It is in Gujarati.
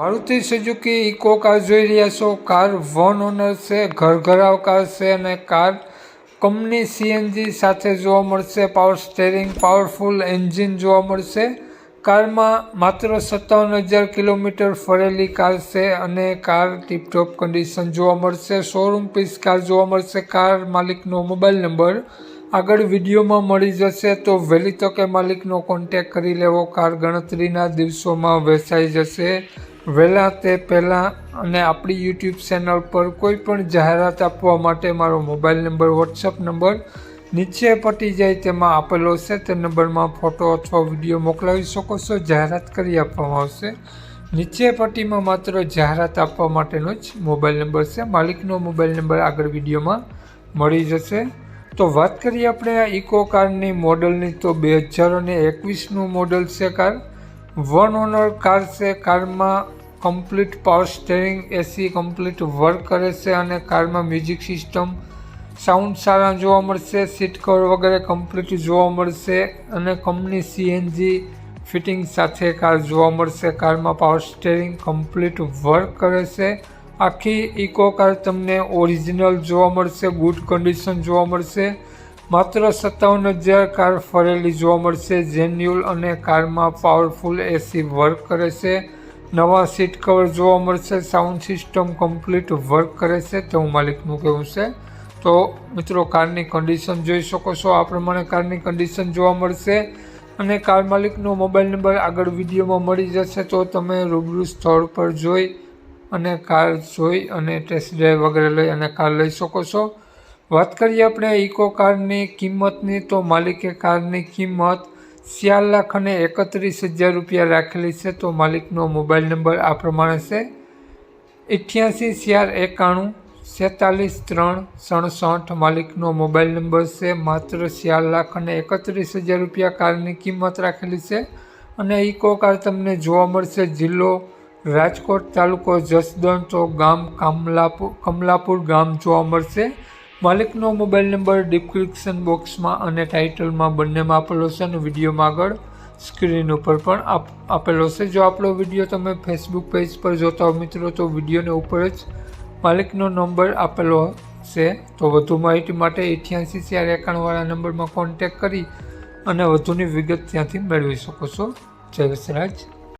મારુતિ સુઝુકી ઇકો કાર જોઈ રહ્યા છો. કાર વન ઓનર છે ઘર ઘરાવ કાર છે અને કાર કંપની સીએનજી સાથે જોવા મળશે. પાવર સ્ટેરિંગ પાવરફુલ એન્જિન જોવા મળશે. કારમાં માત્ર સત્તાવન હજાર કિલોમીટર ફરેલી કાર છે અને કાર ટીપટોપ કન્ડિશન જોવા મળશે. શોરૂમ પીસ કાર જોવા મળશે. કાર માલિકનો મોબાઈલ નંબર આગળ વિડીયોમાં મળી જશે તો વહેલી તકે માલિકનો કોન્ટેક કરી લેવો. કાર ગણતરીના દિવસોમાં વેચાઈ જશે. વહેલા તે પહેલાં અને આપણી યુટ્યુબ ચેનલ પર કોઈ પણ જાહેરાત આપવા માટે મારો મોબાઈલ નંબર વોટ્સઅપ નંબર નીચે પટી જાય તેમાં આપેલો છે. તે નંબરમાં ફોટો અથવા વીડિયો મોકલાવી શકો છો. જાહેરાત કરી આપવામાં આવશે. નીચે પટ્ટીમાં માત્ર જાહેરાત આપવા માટેનો જ મોબાઈલ નંબર છે. માલિકનો મોબાઈલ નંબર આગળ વિડીયોમાં મળી જશે. તો વાત કરીએ આપણે આ ઇકો કારની મોડલની તો બે હજાર અને એકવીસનું મોડલ છે કાર વન ઓનર કાર છે. કારમાં complete power steering AC complete work કરે છે અને કારમાં મ્યુઝિક સિસ્ટમ સાઉન્ડ સારા જોવા મળશે સીટ કવર વગેરે કમ્પ્લીટ જોવા મળશે અને કંપની સીએનજી ફિટિંગ સાથે કાર જોવા મળશે. કારમાં પાવર સ્ટેરિંગ કમ્પ્લીટ વર્ક કરે છે. આખી ઇકો કાર તમને ઓરિજિનલ જોવા મળશે ગુડ કન્ડિશન જોવા મળશે. માત્ર સત્તાવન હજાર કાર ફરેલી જોવા મળશે. જેન્યુઅલ અને કારમાં પાવરફુલ એસી વર્ક કરે છે. નવા સીટ કવર જોવા મળશે સાઉન્ડ સિસ્ટમ કમ્પ્લીટ વર્ક કરે છે તેવું માલિકનું કહેવું છે. તો મિત્રો, કારની કન્ડિશન જોઈ શકો છો. આ પ્રમાણે કારની કન્ડિશન જોવા મળશે અને કાર માલિકનો મોબાઈલ નંબર આગળ વિડીયોમાં મળી જશે, તો તમે રૂબરૂ સ્થળ પર જોઈ અને કાર જોઈ અને ટેસ્ટ ડ્રાઈવ વગેરે લઈ અને કાર લઈ શકો છો. વાત કરીએ આપણે ઇકો કારની કિંમતની, તો માલિકે કારની કિંમત ચાર લાખ અને એકત્રીસ હજાર રૂપિયા રાખેલી છે તો માલિકનો મોબાઈલ નંબર આ પ્રમાણે છે. અઠ્યાસી ચાર એકાણું સેતાલીસ ત્રણ, સડસઠ માલિકનો મોબાઈલ નંબર છે. માત્ર ચાર લાખ અને એકત્રીસ હજાર રૂપિયા કારની કિંમત રાખેલી છે અને ઇકો કાર તમને જોવા મળશે જિલ્લો રાજકોટ તાલુકો જસદણ તો ગામ કમલાપુર કમલાપુર ગામ જોવા મળશે. માલિકનો મોબાઈલ નંબર ડિસ્ક્રિપ્શન બોક્સમાં અને ટાઇટલમાં બંનેમાં આપેલો છે અને વિડીયોમાં આગળ સ્ક્રીન ઉપર પણ આપ, આપેલો છે. જો આપણો વીડિયો તમે ફેસબુક પેજ પર જોતા હો મિત્રો, તો વિડીયોને ઉપર જ માલિકનો નંબર આપેલો છે. તો વધુ માહિતી માટે અઠ્યાસી ચાર એકાણુંવાળા નંબરમાં કોન્ટેક કરી અને વધુની વિગત ત્યાંથી મેળવી શકો છો. જય વસરાજ.